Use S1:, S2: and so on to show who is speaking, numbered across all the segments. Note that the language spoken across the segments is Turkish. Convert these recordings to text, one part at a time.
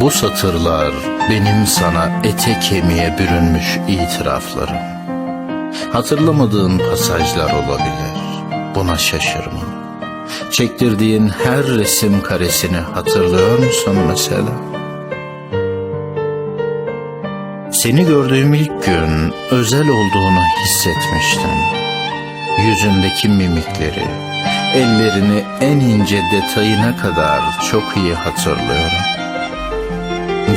S1: Bu satırlar benim sana ete kemiğe bürünmüş itiraflarım. Hatırlamadığın pasajlar olabilir. Buna şaşırma. Çektirdiğin her resim karesini hatırlıyor musun mesela? Seni gördüğüm ilk gün özel olduğunu hissetmiştim. Yüzündeki mimikleri, ellerini en ince detayına kadar çok iyi hatırlıyorum.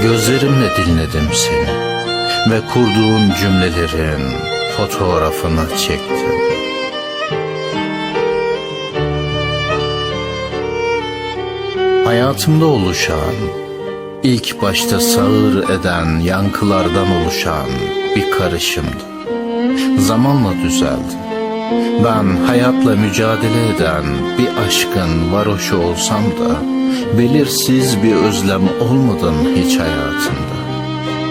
S1: Gözlerimle dinledim seni ve kurduğun cümlelerin fotoğrafını çektim. Hayatımda oluşan, ilk başta sağır eden yankılardan oluşan bir karışımdı. Zamanla düzeldi. Ben hayatla mücadele eden bir aşkın varoşu olsam da belirsiz bir özlem olmadın hiç hayatımda.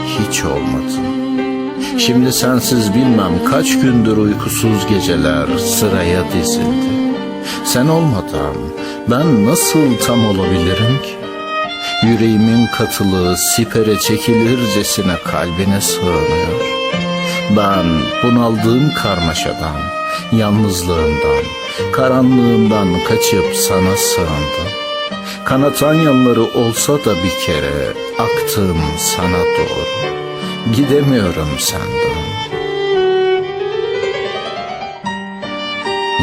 S1: Hiç olmadın. Şimdi sensiz bilmem kaç gündür uykusuz geceler sıraya dizildi. Sen olmadan ben nasıl tam olabilirim ki? Yüreğimin katılığı sipere çekilircesine kalbine sığınıyor. Ben bunaldığım karmaşadan, yalnızlığımdan, karanlığımdan kaçıp sana sığındım. Kanatan yanları olsa da bir kere aktım sana doğru. Gidemiyorum senden.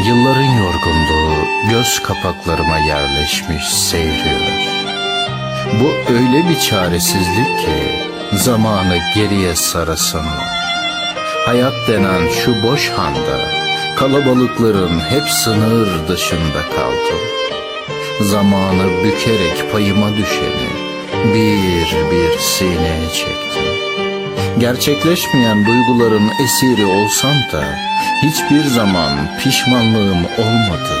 S1: Yılların yorgunluğu göz kapaklarıma yerleşmiş seyriyor. Bu öyle bir çaresizlik ki zamanı geriye sarasın. Hayat denen şu boş handa kalabalıkların hep sınır dışında kaldım. Zamanı bükerek payıma düşeni bir bir sineye çektim. Gerçekleşmeyen duyguların esiri olsam da hiçbir zaman pişmanlığım olmadı.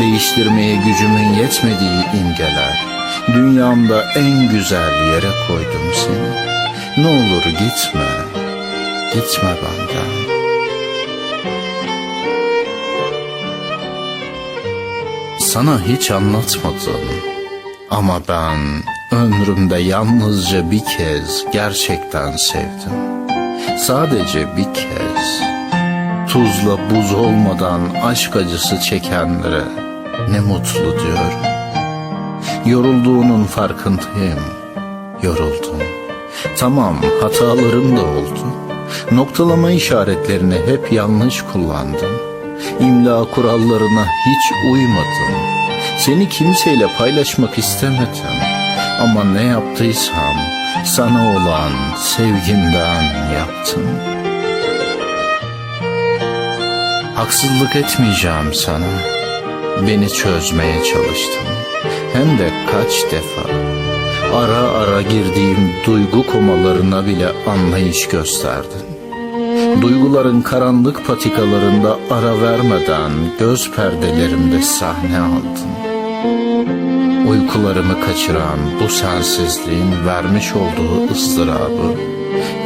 S1: Değiştirmeye gücümün yetmediği imgeler, dünyamda en güzel yere koydum seni. Ne olur gitme, gitme benden. Sana hiç anlatmadım ama ben ömrümde yalnızca bir kez gerçekten sevdim. Sadece bir kez. Tuzla buz olmadan aşk acısı çekenlere ne mutlu diyorum. Yorulduğunun farkındayım. Yoruldum. Tamam hatalarım da oldu. Noktalama işaretlerini hep yanlış kullandım. İmla kurallarına hiç uymadım. Seni kimseyle paylaşmak istemedim. Ama ne yaptıysam sana olan sevgimden yaptım. Haksızlık etmeyeceğim sana. Beni çözmeye çalıştın. Hem de kaç defa. Ara ara girdiğim duygu komalarına bile anlayış gösterdin. Duyguların karanlık patikalarında ara vermeden göz perdelerimde sahne aldın. Uykularımı kaçıran bu sensizliğin vermiş olduğu ızdırabı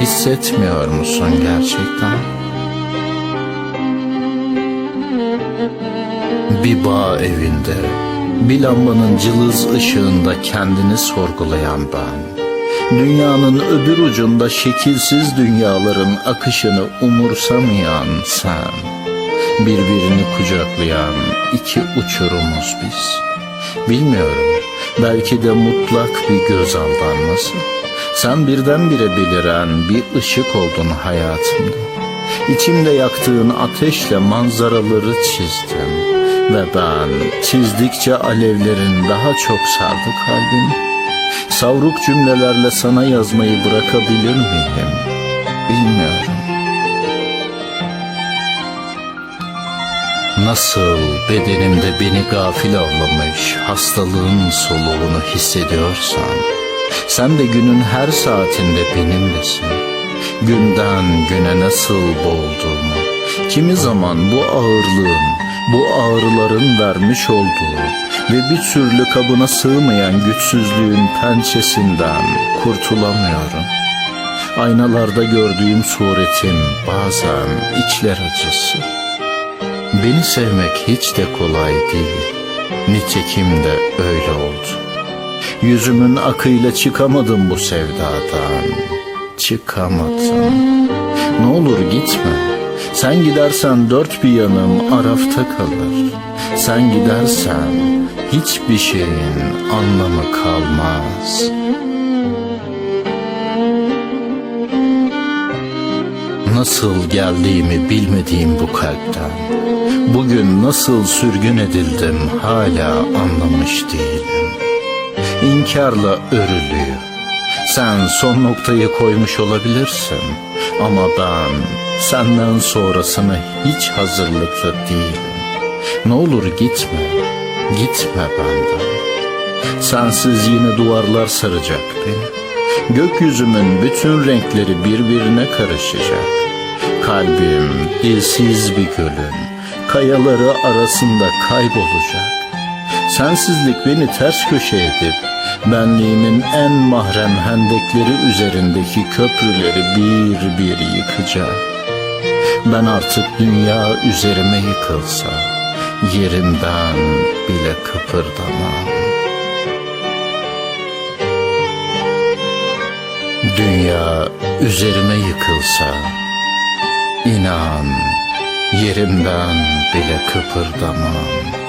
S1: hissetmiyor musun gerçekten? Bir bağ evinde, bir lambanın cılız ışığında kendini sorgulayan ben. Dünyanın öbür ucunda şekilsiz dünyaların akışını umursamayan sen. Birbirini kucaklayan iki uçurumuz biz. Bilmiyorum, belki de mutlak bir göz aldanması. Sen birdenbire beliren bir ışık oldun hayatımda. İçimde yaktığın ateşle manzaraları çizdim. Ve ben çizdikçe alevlerin daha çok sardı kalbimi. Savruk cümlelerle sana yazmayı bırakabilir miyim? Bilmiyorum. Nasıl bedenimde beni gafil avlamış hastalığın soluğunu hissediyorsan, sen de günün her saatinde benimlesin. Günden güne nasıl boğulduğumu, kimi zaman bu ağırlığın, bu ağrıların vermiş olduğu ve bir türlü kabına sığmayan güçsüzlüğün pençesinden kurtulamıyorum. Aynalarda gördüğüm suretim bazen içler acısı. Beni sevmek hiç de kolay değil. Nitekim de öyle oldu. Yüzümün akıyla çıkamadım bu sevdadan. Çıkamadım. Ne olur gitme. Sen gidersen dört bir yanım arafta kalır. Sen gidersen hiçbir şeyin anlamı kalmaz. Nasıl geldiğimi bilmediğim bu kalpten Bugün nasıl sürgün edildim hala anlamış değilim İnkarla örülüyor Sen son noktayı koymuş olabilirsin Ama ben senden sonrasını hiç hazırlıklı değilim. Ne olur gitme, gitme benden. Sensiz yine duvarlar saracak beni. Gökyüzümün bütün renkleri birbirine karışacak. Kalbim dilsiz bir gölün Kayaları arasında kaybolacak. Sensizlik beni ters köşe edip Benliğimin en mahrem hendekleri üzerindeki köprüleri bir bir yıkacak Ben artık dünya üzerime yıkılsa Yerimden bile kıpırdamam Dünya üzerime yıkılsa inan yerimden bile kıpırdamam.